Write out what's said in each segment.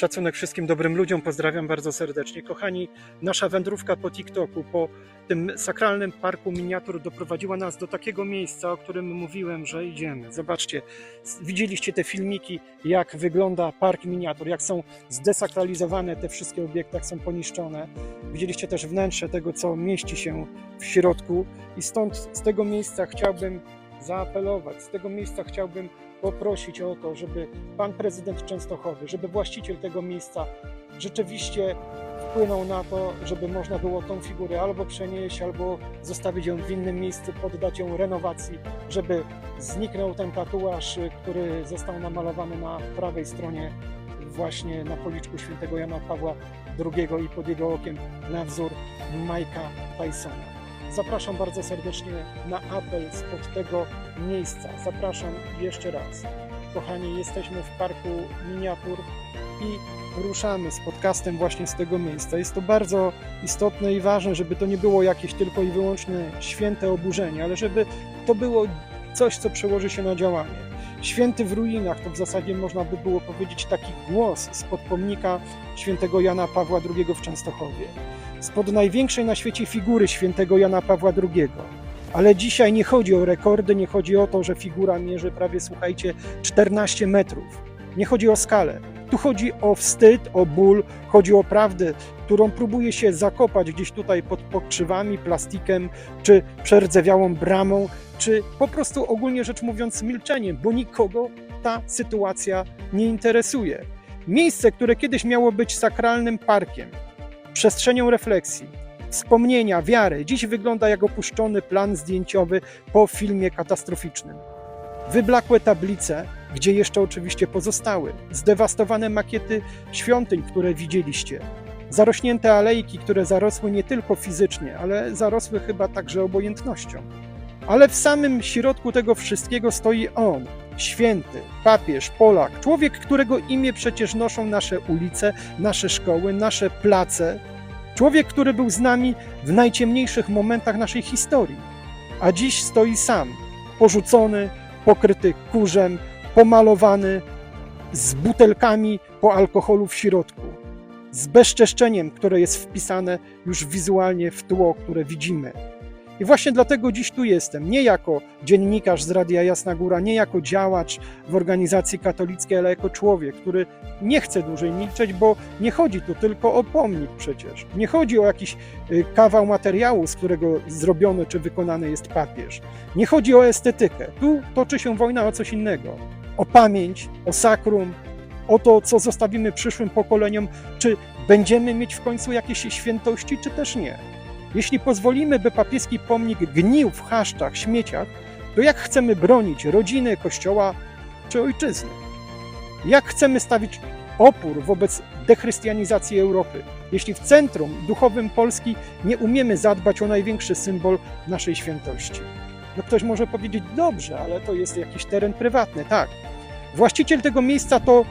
Szacunek wszystkim dobrym ludziom, pozdrawiam bardzo serdecznie. Kochani, nasza wędrówka po TikToku, po tym sakralnym parku miniatur doprowadziła nas do takiego miejsca, o którym mówiłem, że idziemy. Zobaczcie, widzieliście te filmiki, jak wygląda park miniatur, jak są zdesakralizowane te wszystkie obiekty, jak są poniszczone. Widzieliście też wnętrze tego, co mieści się w środku i stąd z tego miejsca chciałbym zaapelować, z tego miejsca chciałbym poprosić o to, żeby pan prezydent Częstochowy, żeby właściciel tego miejsca rzeczywiście wpłynął na to, żeby można było tą figurę albo przenieść, albo zostawić ją w innym miejscu, poddać ją renowacji, żeby zniknął ten tatuaż, który został namalowany na prawej stronie właśnie na policzku świętego Jana Pawła II i pod jego okiem na wzór Mike'a Tysona. Zapraszam bardzo serdecznie na apel spod tego miejsca. Zapraszam jeszcze raz. Kochani, jesteśmy w parku miniatur i ruszamy z podcastem właśnie z tego miejsca. Jest to bardzo istotne i ważne, żeby to nie było jakieś tylko i wyłącznie święte oburzenie, ale żeby to było coś, co przełoży się na działanie. Święty w ruinach to w zasadzie można by było powiedzieć taki głos spod pomnika świętego Jana Pawła II w Częstochowie spod największej na świecie figury świętego Jana Pawła II. Ale dzisiaj nie chodzi o rekordy, nie chodzi o to, że figura mierzy prawie, słuchajcie, 14 metrów. Nie chodzi o skalę. Tu chodzi o wstyd, o ból, chodzi o prawdę, którą próbuje się zakopać gdzieś tutaj pod pokrzywami, plastikiem, czy przerdzewiałą bramą, czy po prostu ogólnie rzecz mówiąc milczeniem, bo nikogo ta sytuacja nie interesuje. Miejsce, które kiedyś miało być sakralnym parkiem, przestrzenią refleksji, wspomnienia, wiary. Dziś wygląda jak opuszczony plan zdjęciowy po filmie katastroficznym. Wyblakłe tablice, gdzie jeszcze oczywiście pozostały, zdewastowane makiety świątyń, które widzieliście, zarośnięte alejki, które zarosły nie tylko fizycznie, ale zarosły chyba także obojętnością. Ale w samym środku tego wszystkiego stoi on, święty, papież, Polak, człowiek, którego imię przecież noszą nasze ulice, nasze szkoły, nasze place, człowiek, który był z nami w najciemniejszych momentach naszej historii, a dziś stoi sam, porzucony, pokryty kurzem, pomalowany, z butelkami po alkoholu w środku, z bezczeszczeniem, które jest wpisane już wizualnie w tło, które widzimy. I właśnie dlatego dziś tu jestem, nie jako dziennikarz z Radia Jasna Góra, nie jako działacz w organizacji katolickiej, ale jako człowiek, który nie chce dłużej milczeć, bo nie chodzi tu tylko o pomnik przecież. Nie chodzi o jakiś y, kawał materiału, z którego zrobiony czy wykonany jest papież. Nie chodzi o estetykę. Tu toczy się wojna o coś innego. O pamięć, o sakrum, o to, co zostawimy przyszłym pokoleniom, czy będziemy mieć w końcu jakieś świętości, czy też nie. Jeśli pozwolimy, by papieski pomnik gnił w chaszczach, śmieciach, to jak chcemy bronić rodziny, kościoła czy ojczyzny? Jak chcemy stawić opór wobec dechrystianizacji Europy, jeśli w centrum duchowym Polski nie umiemy zadbać o największy symbol naszej świętości? No ktoś może powiedzieć, dobrze, ale to jest jakiś teren prywatny. Tak. Właściciel tego miejsca to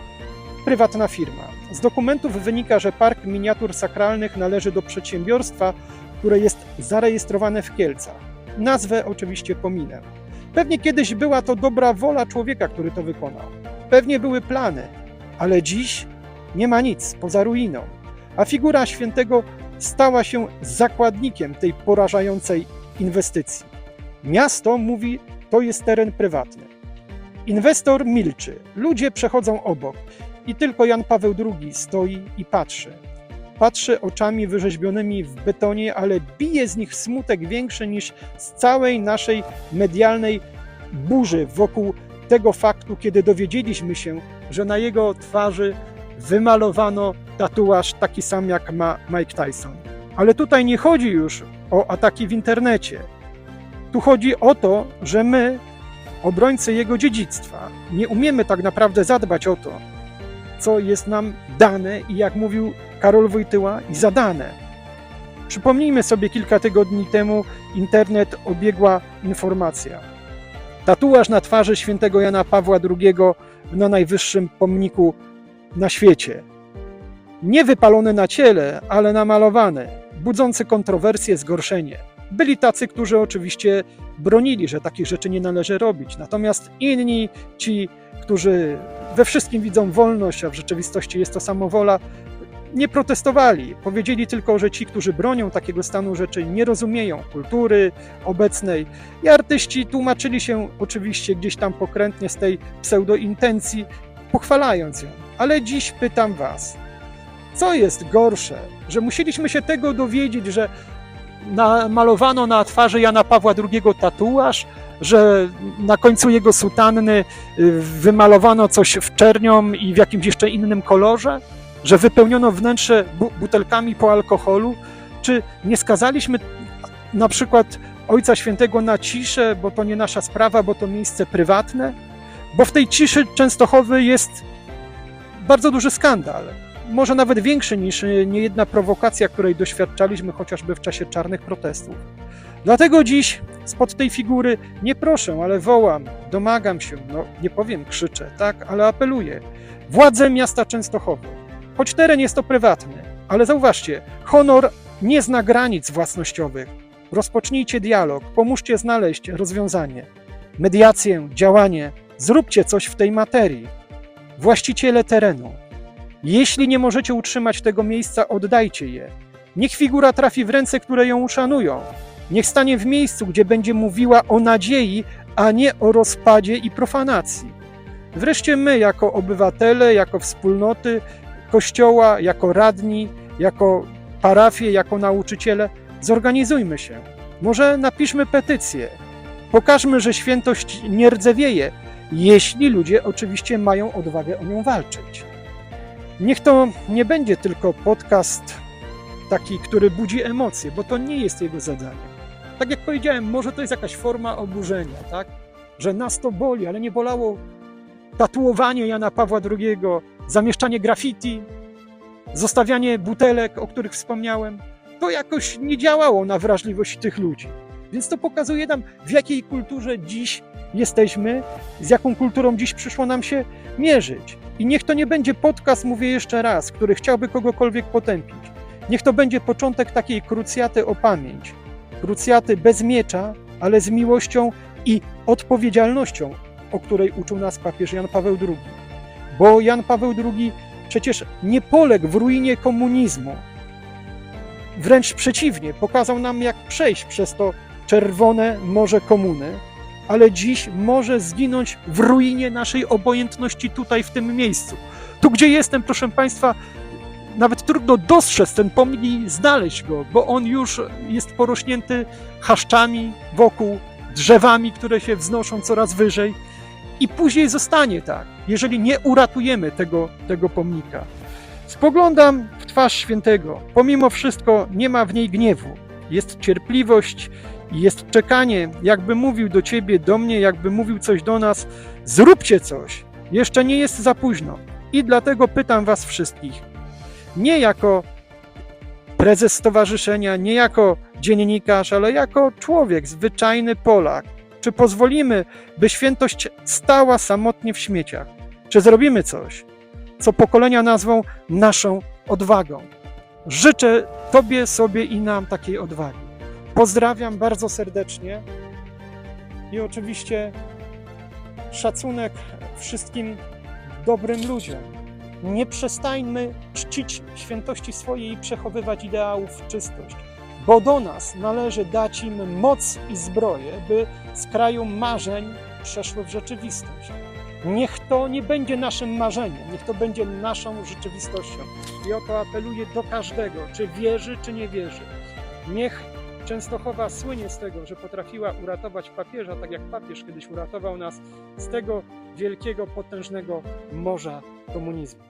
prywatna firma. Z dokumentów wynika, że park miniatur sakralnych należy do przedsiębiorstwa, które jest zarejestrowane w Kielcach. Nazwę oczywiście pominę. Pewnie kiedyś była to dobra wola człowieka, który to wykonał. Pewnie były plany, ale dziś nie ma nic poza ruiną. A figura świętego stała się zakładnikiem tej porażającej inwestycji. Miasto mówi, to jest teren prywatny. Inwestor milczy, ludzie przechodzą obok i tylko Jan Paweł II stoi i patrzy patrzy oczami wyrzeźbionymi w betonie, ale bije z nich smutek większy niż z całej naszej medialnej burzy wokół tego faktu, kiedy dowiedzieliśmy się, że na jego twarzy wymalowano tatuaż taki sam jak ma Mike Tyson. Ale tutaj nie chodzi już o ataki w internecie. Tu chodzi o to, że my, obrońcy jego dziedzictwa, nie umiemy tak naprawdę zadbać o to, co jest nam dane i jak mówił Karol Wojtyła, i zadane. Przypomnijmy sobie kilka tygodni temu internet obiegła informacja. Tatuaż na twarzy świętego Jana Pawła II na najwyższym pomniku na świecie. Nie wypalony na ciele, ale namalowany, budzący kontrowersje, zgorszenie. Byli tacy, którzy oczywiście bronili, że takich rzeczy nie należy robić. Natomiast inni, ci, którzy we wszystkim widzą wolność, a w rzeczywistości jest to samowola, nie protestowali. Powiedzieli tylko, że ci, którzy bronią takiego stanu rzeczy, nie rozumieją kultury obecnej. I artyści tłumaczyli się oczywiście gdzieś tam pokrętnie z tej pseudointencji, pochwalając ją. Ale dziś pytam Was, co jest gorsze, że musieliśmy się tego dowiedzieć, że namalowano na twarzy Jana Pawła II tatuaż, że na końcu jego sutanny y, wymalowano coś w czernią i w jakimś jeszcze innym kolorze, że wypełniono wnętrze bu- butelkami po alkoholu, czy nie skazaliśmy na przykład Ojca Świętego na ciszę, bo to nie nasza sprawa, bo to miejsce prywatne? Bo w tej ciszy Częstochowy jest bardzo duży skandal. Może nawet większy niż y, niejedna prowokacja, której doświadczaliśmy chociażby w czasie czarnych protestów. Dlatego dziś spod tej figury nie proszę, ale wołam, domagam się, no nie powiem krzyczę, tak, ale apeluję. Władze miasta Częstochowy, choć teren jest to prywatny, ale zauważcie, honor nie zna granic własnościowych. Rozpocznijcie dialog, pomóżcie znaleźć rozwiązanie, mediację, działanie, zróbcie coś w tej materii. Właściciele terenu, jeśli nie możecie utrzymać tego miejsca, oddajcie je. Niech figura trafi w ręce, które ją uszanują. Niech stanie w miejscu, gdzie będzie mówiła o nadziei, a nie o rozpadzie i profanacji. Wreszcie my, jako obywatele, jako wspólnoty Kościoła, jako radni, jako parafie, jako nauczyciele, zorganizujmy się. Może napiszmy petycję. Pokażmy, że świętość nie rdzewieje, jeśli ludzie oczywiście mają odwagę o nią walczyć. Niech to nie będzie tylko podcast taki, który budzi emocje, bo to nie jest jego zadanie. Tak jak powiedziałem, może to jest jakaś forma oburzenia, tak? Że nas to boli, ale nie bolało tatuowanie Jana Pawła II, zamieszczanie graffiti, zostawianie butelek, o których wspomniałem. To jakoś nie działało na wrażliwość tych ludzi. Więc to pokazuje nam, w jakiej kulturze dziś jesteśmy, z jaką kulturą dziś przyszło nam się mierzyć. I niech to nie będzie podcast, mówię jeszcze raz, który chciałby kogokolwiek potępić. Niech to będzie początek takiej krucjaty o pamięć. Krucjaty bez miecza, ale z miłością i odpowiedzialnością, o której uczył nas papież Jan Paweł II. Bo Jan Paweł II przecież nie poległ w ruinie komunizmu. Wręcz przeciwnie, pokazał nam, jak przejść przez to czerwone morze komuny, ale dziś może zginąć w ruinie naszej obojętności tutaj, w tym miejscu. Tu, gdzie jestem, proszę Państwa, nawet trudno dostrzec ten pomnik i znaleźć go, bo on już jest porośnięty chaszczami wokół, drzewami, które się wznoszą coraz wyżej i później zostanie tak, jeżeli nie uratujemy tego, tego pomnika. Spoglądam w twarz świętego. Pomimo wszystko nie ma w niej gniewu. Jest cierpliwość jest czekanie, jakby mówił do ciebie, do mnie, jakby mówił coś do nas. Zróbcie coś. Jeszcze nie jest za późno. I dlatego pytam was wszystkich. Nie jako prezes stowarzyszenia, nie jako dziennikarz, ale jako człowiek, zwyczajny Polak. Czy pozwolimy, by świętość stała samotnie w śmieciach? Czy zrobimy coś, co pokolenia nazwą naszą odwagą? Życzę Tobie, sobie i nam takiej odwagi. Pozdrawiam bardzo serdecznie i oczywiście szacunek wszystkim dobrym ludziom. Nie przestańmy czcić świętości swojej i przechowywać ideałów czystość, bo do nas należy dać im moc i zbroję, by z kraju marzeń przeszły w rzeczywistość. Niech to nie będzie naszym marzeniem, niech to będzie naszą rzeczywistością. I o to apeluję do każdego, czy wierzy, czy nie wierzy. Niech Częstochowa słynie z tego, że potrafiła uratować papieża, tak jak papież kiedyś uratował nas z tego wielkiego, potężnego morza komunizmu.